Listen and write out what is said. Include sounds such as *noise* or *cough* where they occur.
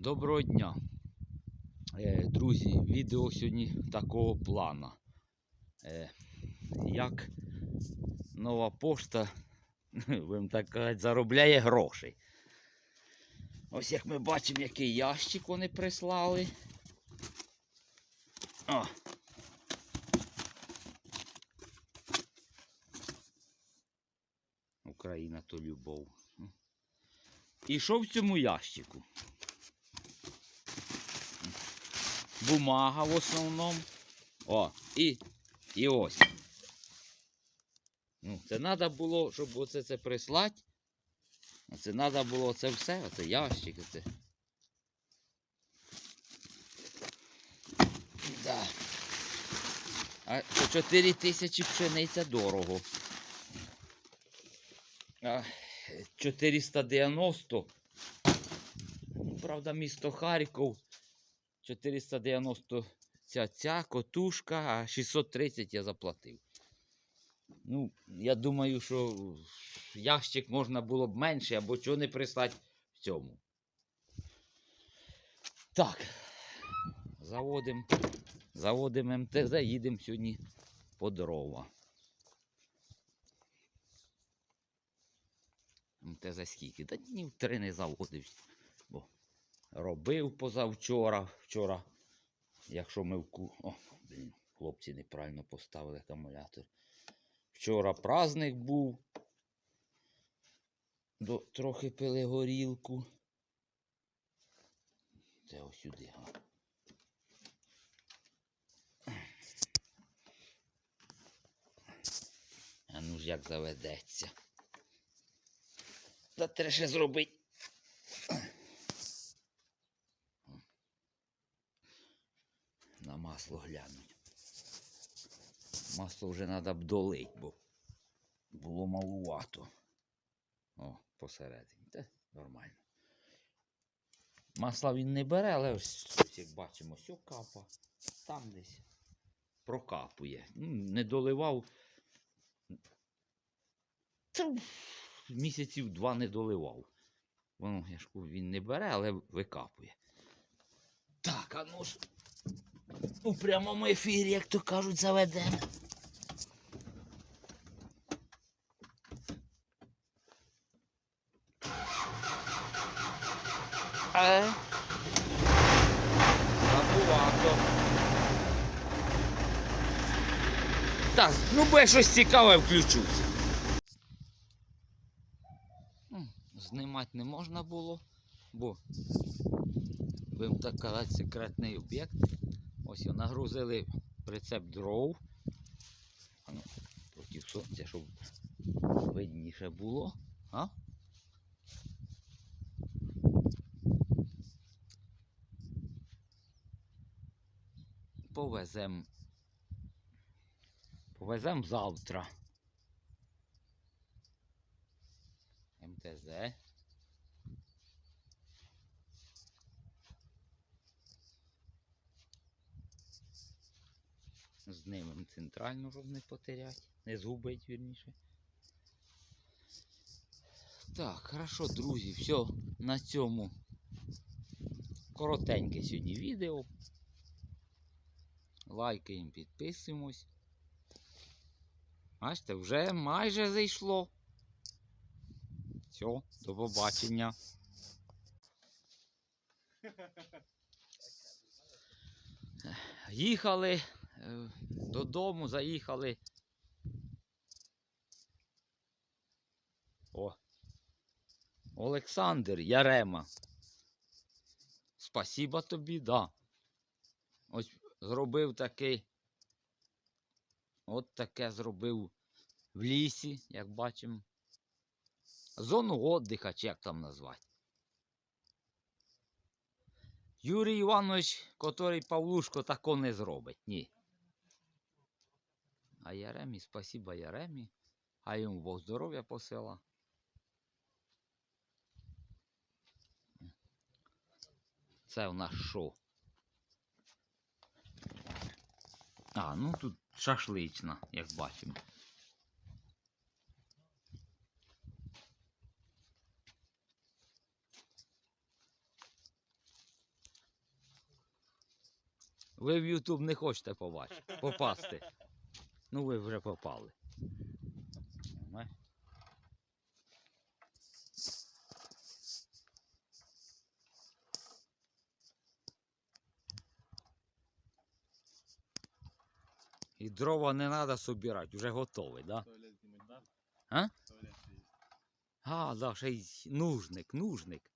Доброго дня. Е, Друзі, відео сьогодні такого плана. Е, Як нова пошта, *laughs* будемо так казати, заробляє гроші. Ось як ми бачимо, який ящик вони прислали. О. Україна то любов. І що в цьому ящику? Бумага в основному. О, і, і ось. Ну, це треба було, щоб оце це прислати. Це треба було це все, оце ящик. Оце. Да. А по 4 тисячі пшениця дорого. А 490. Ну, Правда, місто Харків. 490 ця, ця котушка, а 630 я заплатив. Ну, я думаю, що ящик можна було б менше, або чого не прислати в цьому. Так. Заводимо. Заводимо МТЗ, їдемо сьогодні по дрова. МТЗ скільки? Та днів три не заводився. Робив позавчора. Вчора, якщо ми в ку... О, блін, хлопці неправильно поставили акумулятор. Вчора праздник був. До, трохи пили горілку. Це ось сюди. А ну ж як заведеться. Та треба ще зробити. На масло глянуть. Масло вже треба б долить, бо було малувато. О, посередині. Та нормально. Масла він не бере, але ось, як бачимо, все капа. Там десь прокапує. Ну, Не доливав. Місяців два не доливав. Воно, я ж він не бере, але викапує. Так, а ну ж у прямому ефірі, як то кажуть, заведемо. Е. Забувато. Так, ну бо я щось цікаве включусь. М, Знімати не можна було, бо будемо так казати, секретний об'єкт. Ось нагрузили прицеп дров. Ну, проти сонця, щоб видніше було. А? Повезем. Повезем завтра. МТЗ. Знимемо центральну, щоб не потеряти, не згубить вірніше. Так, хорошо, друзі, все, на цьому коротеньке сьогодні відео. Лайкаємо, підписуємось. Бачите, вже майже зайшло. Все, до побачення. *laughs* Їхали додому, заїхали. О. Олександр Ярема. Спасіба тобі, да. Ось зробив такий. От таке зробив в лісі, як бачимо. Зону віддиха, чи як там назвати. Юрій Іванович, котрий Павлушко тако не зробить. Ні. А Яремі, спасіба Яремі. А йому Бог здоров'я посила. Це у нас що? А, ну тут шашлична, як бачимо. Ви в Ютуб не хочете побачити, попасти. Ну ви вже попали. І дрова не треба собирати, вже готові, да? А? А, да, ще й нужник, нужник.